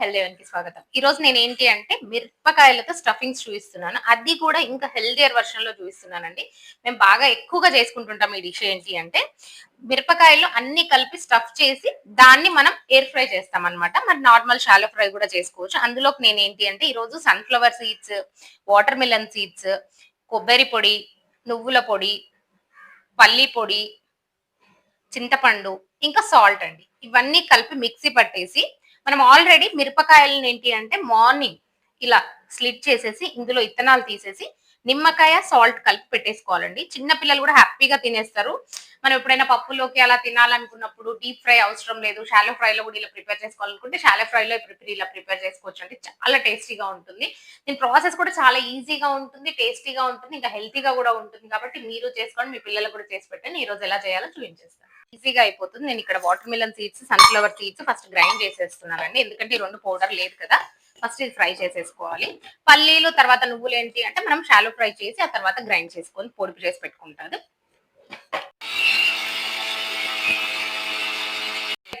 Healthy కి స్వాగతం. ఈ రోజు నేను ఏంటి అంటే మిరపకాయలతో స్టఫింగ్స్ చూపిస్తున్నాను. అది కూడా ఇంకా హెల్దియర్ వర్షన్లో చూపిస్తున్నానండి. మేము బాగా ఎక్కువగా చేసుకుంటుంటాం ఈ డిష్ ఏంటి అంటే మిరపకాయలు అన్ని కలిపి స్టఫ్ చేసి దాన్ని మనం ఎయిర్ ఫ్రై చేస్తాం అనమాట మరి నార్మల్ షాలో ఫ్రై కూడా చేసుకోవచ్చు. అందులోకి నేను ఏంటి అంటే ఈ రోజు sunflower seeds watermelon seeds కొబ్బరి పొడి నువ్వుల పొడి పల్లి పొడి చింతపండు ఇంకా సాల్ట్ అండి. ఇవన్నీ కలిపి మిక్సీ పట్టేసి మనం ఆల్రెడీ మిరపకాయలను ఏంటి అంటే మార్నింగ్ ఇలా స్లిట్ చేసేసి ఇందులో ఇత్తనాలు తీసేసి నిమ్మకాయ సాల్ట్ కలిపి పెట్టేసుకోవాలండి. చిన్న పిల్లలు కూడా హ్యాపీగా తినేస్తారు. మనం ఎప్పుడైనా పప్పులోకి అలా తినాలనుకున్నప్పుడు డీప్ ఫ్రై అవసరం లేదు. షాలో ఫ్రైలో కూడా ఇలా ప్రిపేర్ చేసుకోవాలనుకుంటే షాలో ఫ్రైలో ప్రిపేర్ ఇలా ప్రిపేర్ చేసుకోవచ్చు అంటే చాలా టేస్టీగా ఉంటుంది. దీని ప్రాసెస్ కూడా చాలా ఈజీగా ఉంటుంది టేస్టీగా ఉంటుంది ఇంకా హెల్తీగా కూడా ఉంటుంది. కాబట్టి మీరు చేసుకోండి మీ పిల్లలు కూడా చేసి పెట్టండి. ఈ రోజు ఎలా చేయాలో చూపించేస్తాను. ఈజీగా అయిపోతుంది. నేను ఇక్కడ watermelon seeds sunflower seeds first grind చేసేస్తున్నానండి. ఎందుకంటే ఈ రెండు పౌడర్ లేదు కదా. ఫస్ట్ ఇది ఫ్రై చేసేసుకోవాలి. పల్లీలు తర్వాత నువ్వులు ఏంటి అంటే మనం షాలో ఫ్రై చేసి ఆ తర్వాత గ్రైండ్ చేసుకొని పొడిపి చేసి పెట్టుకుంటారు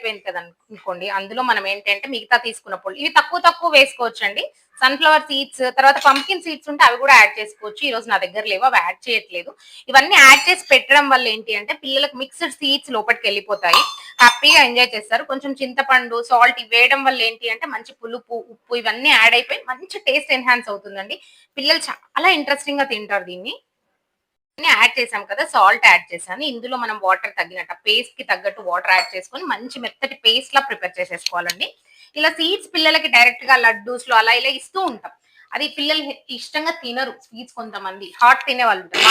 అయిపోయింది కదా అనుకోండి. అందులో మనం ఏంటంటే మిగతా తీసుకున్న పొడి ఇవి తక్కువ తక్కువ వేసుకోవచ్చు అండి సన్ఫ్లవర్ సీడ్స్ తర్వాత పంకిన్ సీడ్స్ ఉంటే అవి కూడా యాడ్ చేసుకోవచ్చు. ఈ రోజు నా దగ్గర లేవు అవి యాడ్ చేయట్లేదు. ఇవన్నీ యాడ్ చేసి పెట్టడం వల్ల ఏంటి అంటే పిల్లలకు మిక్స్డ్ సీడ్స్ లోపలికి వెళ్ళిపోతాయి. హ్యాపీగా ఎంజాయ్ చేస్తారు. కొంచెం చింతపండు సాల్ట్ వేయడం వల్ల ఏంటి అంటే మంచి పులుపు ఉప్పు ఇవన్నీ యాడ్ అయిపోయి మంచి టేస్ట్ ఎన్హాన్స్ అవుతుందండి. పిల్లలు చాలా ఇంట్రెస్టింగ్గా తింటారు దీన్ని. యాడ్ చేసాం కదా సాల్ట్ యాడ్ చేశాను. ఇందులో మనం వాటర్ తగ్గినట్టు పేస్ట్కి తగ్గట్టు వాటర్ యాడ్ చేసుకొని మంచి మెత్తటి పేస్ట్ లా ప్రిపేర్ చేసేసుకోవాలండి. ఇలా సీడ్స్ పిల్లలకి డైరెక్ట్గా లడ్డూస్లో అలా ఇలా ఇస్తూ ఉంటాం. అది పిల్లలు ఇష్టంగా తినరు స్వీట్స్ కొంతమంది. హాట్ తినే వాళ్ళు ఉంటారు.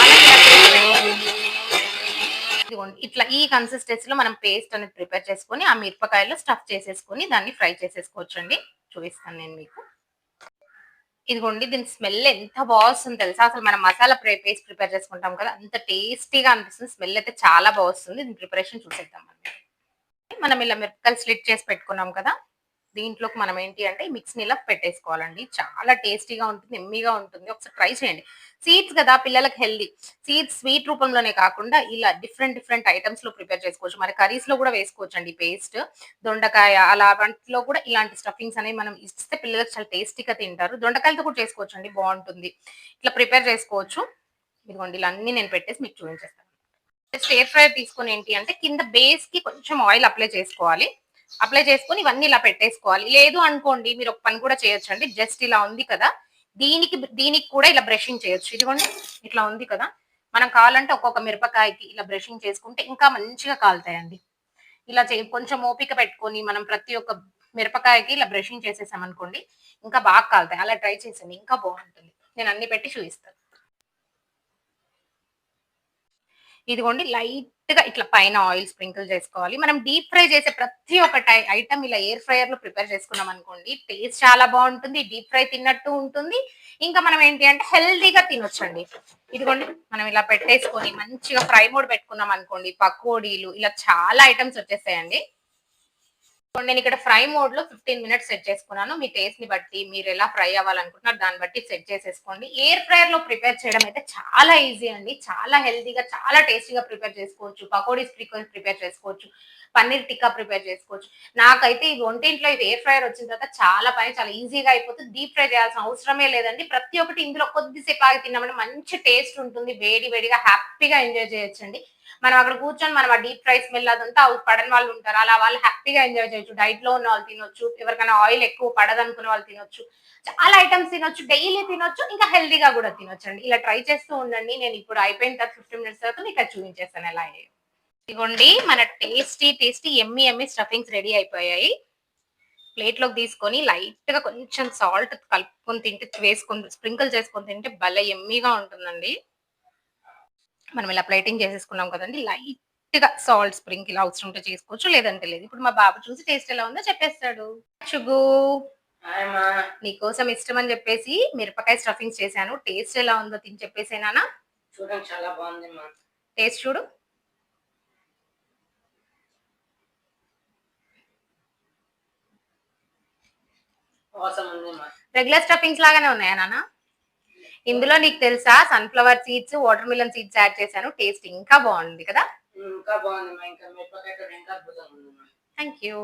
ఇట్లా ఈ కన్సిస్టెన్సీలో మనం పేస్ట్ అనేది ప్రిపేర్ చేసుకొని ఆ మిరపకాయలో స్టఫ్ చేసేసుకొని దాన్ని ఫ్రై చేసేసుకోవచ్చు అండి చూపిస్తాను నేను మీకు. ఇదిగోండి దీని స్మెల్ ఎంత బాగుంటుంది తెలుసా? అసలు మనం మసాలా పేస్ట్ ప్రిపేర్ చేసుకుంటాం కదా అంత టేస్టీగా అనిపిస్తుంది. స్మెల్ అయితే చాలా బాగుంది దీని ప్రిపరేషన్ చూసేద్దాం మనం. మనం ఇలా మిరపకాయలు స్లిట్ చేసి పెట్టుకున్నాం కదా దీంట్లోకి మనం ఏంటి అంటే మిక్స్ ఇలా పెట్టేసుకోవాలండి. చాలా టేస్టీగా ఉంటుంది ఎమ్మీగా ఉంటుంది. ఒకసారి ట్రై చేయండి. సీడ్స్ కదా పిల్లలకు హెల్దీ సీడ్స్ స్వీట్ రూపంలోనే కాకుండా ఇలా డిఫరెంట్ డిఫరెంట్ ఐటమ్స్లో ప్రిపేర్ చేసుకోవచ్చు. మరి కర్రీస్లో కూడా వేసుకోవచ్చు అండి పేస్ట్ దొండకాయ అలా వాటిలో కూడా ఇలాంటి స్టఫింగ్స్ అనేవి మనం ఇస్తే పిల్లలకు చాలా టేస్టీగా తింటారు. దొండకాయలతో కూడా చేసుకోవచ్చు అండి బాగుంటుంది. ఇట్లా ప్రిపేర్ చేసుకోవచ్చు. ఇదిగోండి ఇలా అన్ని నేను పెట్టేసి మీకు చూపించేస్తాను. స్టేర్ ఫ్రై తీసుకొని ఏంటి అంటే కింద బేస్కి కొంచెం ఆయిల్ అప్లై చేసుకోవాలి. అప్లై చేసుకొని ఇవన్నీ ఇలా పెట్టేసుకోవాలి. లేదు అనుకోండి మీరు ఒక పని కూడా చేయొచ్చు అండి జస్ట్ ఇలా ఉంది కదా. దీనికి దీనికి కూడా ఇలా బ్రషింగ్ చేయొచ్చు. ఇదిగోండి ఇట్లా ఉంది కదా. మనం కావాలంటే ఒక్కొక్క మిరపకాయకి ఇలా బ్రషింగ్ చేసుకుంటే ఇంకా మంచిగా కాలుతాయండి. ఇలా చే కొంచెం ఓపిక పెట్టుకొని మనం ప్రతి ఒక్క మిరపకాయకి ఇలా బ్రషింగ్ చేసేసాం అనుకోండి ఇంకా బాగా కాలుతాయి. అలా ట్రై చేసాను ఇంకా బాగుంటుంది. నేను అన్ని పెట్టి చూపిస్తాను. ఇదిగోండి లైట్ ఇట్లా పైన ఆయిల్ స్ప్రింకిల్ చేసుకోవాలి. మనం డీప్ ఫ్రై చేసే ప్రతి ఒక్క ఐటమ్ ఇలా ఎయిర్ ఫ్రైయర్లో ప్రిపేర్ చేసుకున్నాం అనుకోండి టేస్ట్ చాలా బాగుంటుంది డీప్ ఫ్రై తిన్నట్టు ఉంటుంది. ఇంకా మనం ఏంటి అంటే హెల్దీగా తినొచ్చండి. ఇదిగోండి మనం ఇలా పెట్టేసుకొని మంచిగా ఫ్రై మోడ్ పెట్టుకున్నాం అనుకోండి పకోడీలు ఇలా చాలా ఐటమ్స్ వచ్చేస్తాయండి. నేను ఇక్కడ ఫ్రై మోడ్లో ఫిఫ్టీన్ మినిట్స్ సెట్ చేసుకున్నాను. మీ టేస్ట్ని బట్టి మీరు ఎలా ఫ్రై అవ్వాలనుకుంటున్నారు దాన్ని బట్టి సెట్ చేసేసుకోండి. ఎయిర్ ఫ్రైయర్లో ప్రిపేర్ చేయడం అయితే చాలా ఈజీ అండి. చాలా హెల్తీగా చాలా టేస్టీగా ప్రిపేర్ చేసుకోవచ్చు. పకోడీస్ ప్రిపేర్ చేసుకోవచ్చు. పన్నీర్ టిక్కా ప్రిపేర్ చేసుకోవచ్చు. నాకైతే ఈ వంటింట్లో ఇది ఎయిర్ ఫ్రైయర్ వచ్చిన తర్వాత చాలా పని చాలా ఈజీగా అయిపోతుంది. డీప్ ఫ్రై చేయాల్సిన అవసరమే లేదండి. ప్రతి ఒక్కటి ఇందులో కొద్దిసేపు ఆగి తిన్నామంటే మంచి టేస్ట్ ఉంటుంది. వేడి వేడిగా హ్యాపీగా ఎంజాయ్ చేయొచ్చండి. మనం అక్కడ కూర్చొని మనం ఆ డీప్ ఫ్రై స్మెల్ అదంతా పడని వాళ్ళు ఉంటారు. అలా వాళ్ళు హ్యాపీగా ఎంజాయ్ చేయొచ్చు. డైట్లో ఉన్న వాళ్ళు తినొచ్చు. ఎవరికైనా ఆయిల్ ఎక్కువ పడదనుకునే వాళ్ళు తినొచ్చు. చాలా ఐటమ్స్ తినొచ్చు. డైలీ తినొచ్చు. ఇంకా హెల్దీగా కూడా తినొచ్చు అండి ఇలా ట్రై చేస్తూ ఉండండి. నేను ఇప్పుడు అయిపోయిన తర్వాత ఫిఫ్టీన్ మినిట్స్ తర్వాత మీకు చూపించేస్తాను ఎలా ఇదిగోండి మన టేస్టీ టేస్టీ ఎమ్మి ఎమ్మి స్టఫింగ్స్ రెడీ అయిపోయాయి. ప్లేట్లోకి తీసుకొని లైట్గా కొంచెం సాల్ట్ కలుపుకొని తింటే వేసుకొని స్ప్రింకిల్ చేసుకొని తింటే భలే ఎమ్మీగా ఉంటుందండి. మనం ఇలా ప్లేటింగ్ చేసేసుకున్నాం కదండి లైట్గా సాల్ట్ స్ప్రింకిల్ అవసరం ఉంటే చేసుకోవచ్చు లేదంటే లేదు. ఇప్పుడు మా బాబు చూసి టేస్ట్ ఎలా ఉందో చెప్పేస్తాడు. చుగు నీకోసం ఇష్టం అని చెప్పేసి మిరపకాయ స్టఫింగ్స్ చేశాను. టేస్ట్ ఎలా ఉందో తిని చెప్పేసేనా చూడండి చాలా బాగుంది మా టేస్ట్ చూడు. రెగ్యులర్ స్టఫింగ్స్ లాగానే ఉన్నాయా నాన్న? ఇందులో నీకు తెలుసా? Sunflower seeds watermelon seeds add చేశాను. టేస్ట్ ఇంకా బాగుంది కదా? ఇంకా బాగుంది ఇంకా ఇంకా థ్యాంక్ యూ